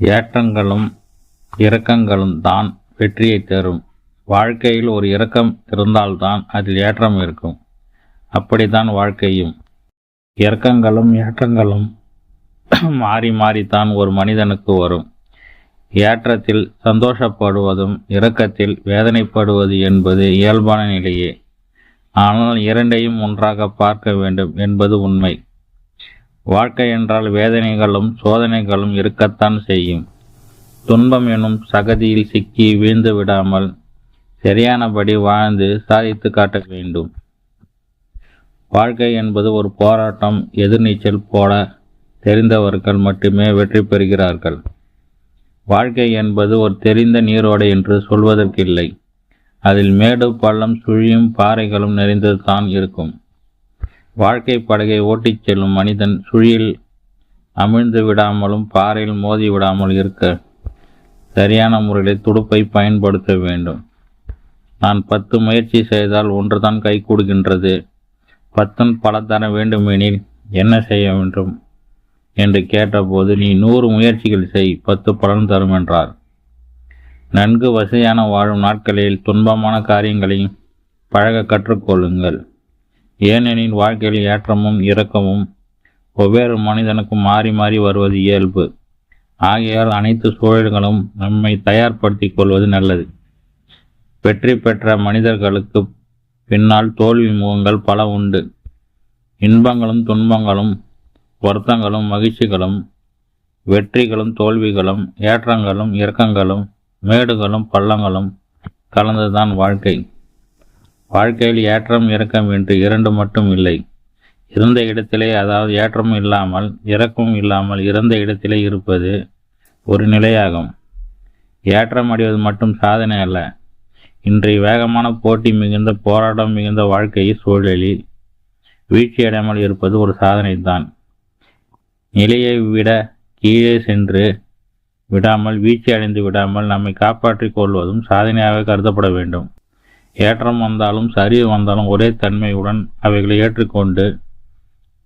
ஏற்றங்களும் இறக்கங்களும் தான் வெற்றியை தரும். வாழ்க்கையில் ஒரு இறக்கம் இருந்தால்தான் அதில் ஏற்றம் இருக்கும். அப்படித்தான் வாழ்க்கையும். இறக்கங்களும் ஏற்றங்களும் மாறி மாறித்தான் ஒரு மனிதனுக்கு வரும். ஏற்றத்தில் சந்தோஷப்படுவதும் இரக்கத்தில் வேதனைப்படுவது என்பது இயல்பான நிலையே. ஆனால் இரண்டையும் ஒன்றாக பார்க்க வேண்டும் என்பது உண்மை. வாழ்க்கை என்றால் வேதனைகளும் சோதனைகளும் இருக்கத்தான் செய்யும். துன்பம் எனும் சகதியில் சிக்கி வீழ்ந்து விடாமல் சரியானபடி வாழ்ந்து சாதித்து காட்ட வேண்டும். வாழ்க்கை என்பது ஒரு போராட்டம் எதிர்நீச்சல் போல தெரிந்தவர்கள் மட்டுமே வெற்றி பெறுகிறார்கள். வாழ்க்கை என்பது ஒரு தெரிந்த நீரோடை என்று சொல்வதற்கில்லை. அதில் மேடு பள்ளம் சுழியும் பாறைகளும் நிறைந்தது தான் இருக்கும். வாழ்க்கை படகை ஓட்டிச் செல்லும் மனிதன் சுழியில் அமிழ்ந்து விடாமலும் பாறையில் மோதி விடாமல் இருக்க சரியான முறையில் துடுப்பை பயன்படுத்த வேண்டும். நான் பத்து முயற்சி செய்தால் ஒன்றுதான் கை கொடுக்கின்றது பத்தன் பல தர வேண்டுமெனில் என்ன செய்ய வேண்டும்? என்று கேட்டபோது நீ நூறு முயற்சிகள் செய் பத்து பலன் தரும் என்றார். நன்கு வசதியான வாழும் நாட்களில் துன்பமான காரியங்களை பழக கற்றுக்கொள்ளுங்கள் ஏனெனில் வாழ்க்கையில் ஏற்றமும் இரக்கமும் ஒவ்வொரு மனிதனுக்கும் மாறி மாறி வருவது இயல்பு. ஆகையால் அனைத்து சூழல்களும் நம்மை தயார்படுத்திக் கொள்வது நல்லது. வெற்றி பெற்ற மனிதர்களுக்கு பின்னால் தோல்வி முகங்கள் பல உண்டு. இன்பங்களும் துன்பங்களும் வருத்தங்களும் மகிழ்ச்சிகளும் வெற்றிகளும் தோல்விகளும் ஏற்றங்களும் இறக்கங்களும் மேடுகளும் பள்ளங்களும் கலந்துதான் வாழ்க்கை. வாழ்க்கையில் ஏற்றம் இறக்கம் என்று இரண்டு மட்டும் இல்லை. இருந்த இடத்திலே அதாவது ஏற்றமும் இல்லாமல் இறக்கமும் இல்லாமல் இறந்த இடத்திலே இருப்பது ஒரு நிலையாகும். ஏற்றம் அடைவது மட்டும் சாதனை அல்ல. இன்றைய வேகமான போட்டி மிகுந்த போராட்டம் மிகுந்த வாழ்க்கை சூழலில் வீழ்ச்சியடையாமல் இருப்பது ஒரு சாதனை தான் நிலையை விட கீழே சென்று விடாமல் வீழ்ச்சி அடைந்து விடாமல் நம்மை காப்பாற்றிக் கொள்வதும் சாதனையாக கருதப்பட வேண்டும். ஏற்றம் வந்தாலும் சரிவு வந்தாலும் ஒரே தன்மையுடன் அவைகளை ஏற்றுக்கொண்டு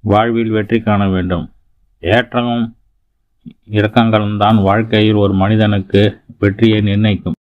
வாழ்வில் வெற்றி காண வேண்டும். ஏற்றமும் இறக்கங்களும் தான் வாழ்க்கையில் ஒரு மனிதனுக்கு வெற்றியை நிர்ணயிக்கும்.